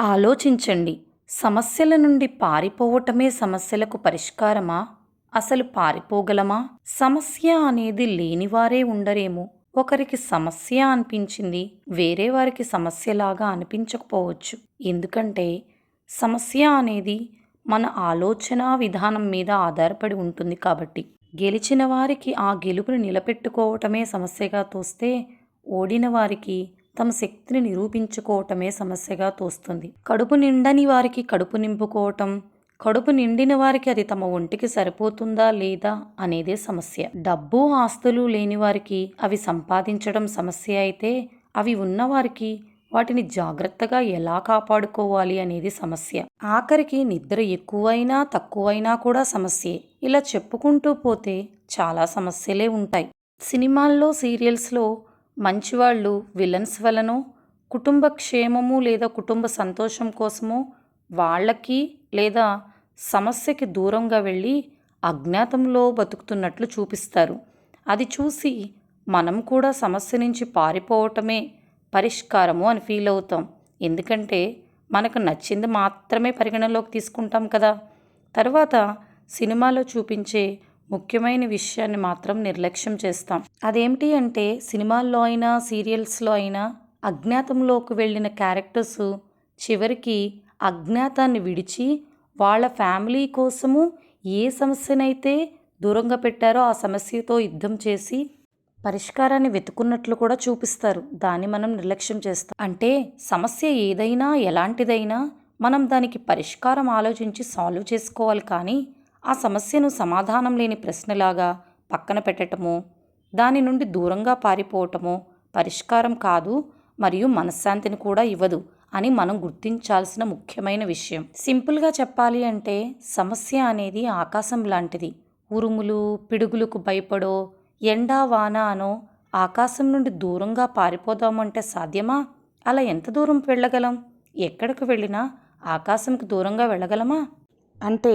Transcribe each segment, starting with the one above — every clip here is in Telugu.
ఆలోచించండి. సమస్యల నుండి పారిపోవటమే సమస్యలకు పరిష్కారమా? అసలు పారిపోగలమా? సమస్య అనేది లేనివారే ఉండరేమో. ఒకరికి సమస్య అనిపించింది వేరే వారికి సమస్యలాగా అనిపించకపోవచ్చు. ఎందుకంటే సమస్య అనేది మన ఆలోచన విధానం మీద ఆధారపడి ఉంటుంది కాబట్టి. గెలిచిన వారికి ఆ గెలుపుని నిలబెట్టుకోవటమే సమస్యగా తోస్తే ఓడిన వారికి తమ శక్తిని నిరూపించుకోవటమే సమస్యగా తోస్తుంది. కడుపు నిండని వారికి కడుపు నింపుకోవటం కడుపు నిండిన వారికి అది తమ ఒంటికి సరిపోతుందా లేదా అనేదే సమస్య. డబ్బు ఆస్తులు లేని వారికి అవి సంపాదించడం సమస్య అయితే అవి ఉన్నవారికి వాటిని జాగ్రత్తగా ఎలా కాపాడుకోవాలి అనేది సమస్య. ఆఖరికి నిద్ర ఎక్కువైనా తక్కువైనా కూడా సమస్యే. ఇలా చెప్పుకుంటూ పోతే చాలా సమస్యలే ఉంటాయి. సినిమాల్లో సీరియల్స్లో మంచివాళ్ళు విలన్స్ వలనో కుటుంబ క్షేమము లేదా కుటుంబ సంతోషం కోసమో వాళ్ళకి లేదా సమస్యకి దూరంగా వెళ్ళి అజ్ఞాతంలో బతుకుతున్నట్లు చూపిస్తారు. అది చూసి మనం కూడా సమస్య నుంచి పారిపోవటమే పరిష్కారము అని ఫీల్ అవుతాం. ఎందుకంటే మనకు నచ్చింది మాత్రమే పరిగణలోకి తీసుకుంటాం కదా. తర్వాత సినిమాలో చూపించే ముఖ్యమైన విషయాన్ని మాత్రం నిర్లక్ష్యం చేస్తాం. అదేమిటి అంటే సినిమాల్లో అయినా సీరియల్స్లో అయినా అజ్ఞాతంలోకి వెళ్ళిన క్యారెక్టర్స్ చివరికి అజ్ఞాతాన్ని విడిచి వాళ్ళ ఫ్యామిలీ కోసము ఏ సమస్యనైతే దూరంగా పెట్టారో ఆ సమస్యతో యుద్ధం చేసి పరిష్కారాన్ని వెతుకున్నట్లు కూడా చూపిస్తారు. దాన్ని మనం నిర్లక్ష్యం చేస్తాం. అంటే సమస్య ఏదైనా ఎలాంటిదైనా మనం దానికి పరిష్కారం ఆలోచించి సాల్వ్ చేసుకోవాలి కానీ ఆ సమస్యను సమాధానం లేని ప్రశ్నలాగా పక్కన పెట్టటము దాని నుండి దూరంగా పారిపోవటము పరిష్కారం కాదు మరియు మనశ్శాంతిని కూడా ఇవ్వదు అని మనం గుర్తించాల్సిన ముఖ్యమైన విషయం. సింపుల్గా చెప్పాలి అంటే సమస్య అనేది ఆకాశం లాంటిది. ఉరుములు పిడుగులకు భయపడో ఎండా వాన అనో ఆకాశం నుండి దూరంగా పారిపోదామంటే సాధ్యమా? అలా ఎంత దూరం వెళ్ళగలం? ఎక్కడికి వెళ్ళినా ఆకాశంకి దూరంగా వెళ్ళగలమా? అంటే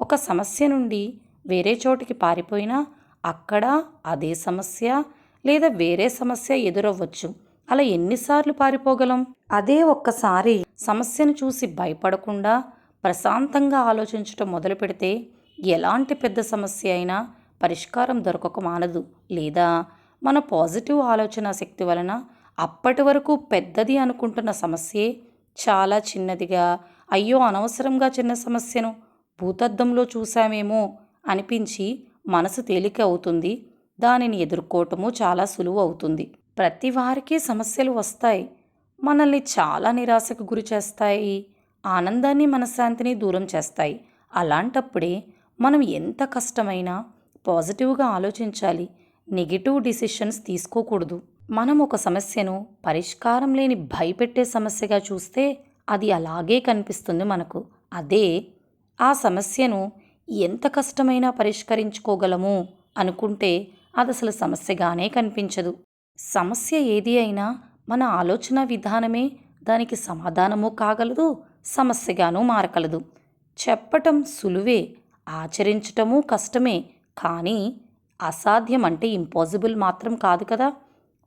ఒక సమస్య నుండి వేరే చోటికి పారిపోయినా అక్కడ అదే సమస్య లేదా వేరే సమస్య ఎదురవ్వచ్చు. అలా ఎన్నిసార్లు పారిపోగలం? అదే ఒక్కసారి. సమస్యను చూసి భయపడకుండా ప్రశాంతంగా ఆలోచించటం మొదలు పెడితే ఎలాంటి పెద్ద సమస్య అయినా పరిష్కారం దొరకక మానదు. లేదా మన పాజిటివ్ ఆలోచన శక్తి వలన అప్పటి వరకు పెద్దది అనుకుంటున్న సమస్యే చాలా చిన్నదిగా అయ్యో అనవసరంగా చిన్న సమస్యను భూతద్దంలో చూశామేమో అనిపించి మనసు తేలిక అవుతుంది. దానిని ఎదుర్కోవటము చాలా సులువు అవుతుంది. ప్రతి వారికి సమస్యలు వస్తాయి. మనల్ని చాలా నిరాశకు గురి చేస్తాయి. ఆనందాన్ని మనశ్శాంతిని దూరం చేస్తాయి. అలాంటప్పుడే మనం ఎంత కష్టమైనా పాజిటివ్గా ఆలోచించాలి. నెగిటివ్ డిసిషన్స్ తీసుకోకూడదు. మనం ఒక సమస్యను పరిష్కారం లేని భయపెట్టే సమస్యగా చూస్తే అది అలాగే కనిపిస్తుంది మనకు. అదే ఆ సమస్యను ఎంత కష్టమైనా పరిష్కరించుకోగలము అనుకుంటే అది అసలు సమస్యగానే కనిపించదు. సమస్య ఏది అయినా మన ఆలోచన విధానమే దానికి సమాధానము కాగలదు సమస్యగాను మారగలదు చెప్పటం సులువే ఆచరించటము కష్టమే కానీ అసాధ్యం అంటే ఇంపాసిబుల్ మాత్రం కాదు కదా.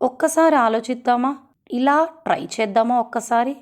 ఒక్కసారి ఆలోచిద్దామా? ఇలా ట్రై చేద్దామా ఒక్కసారి?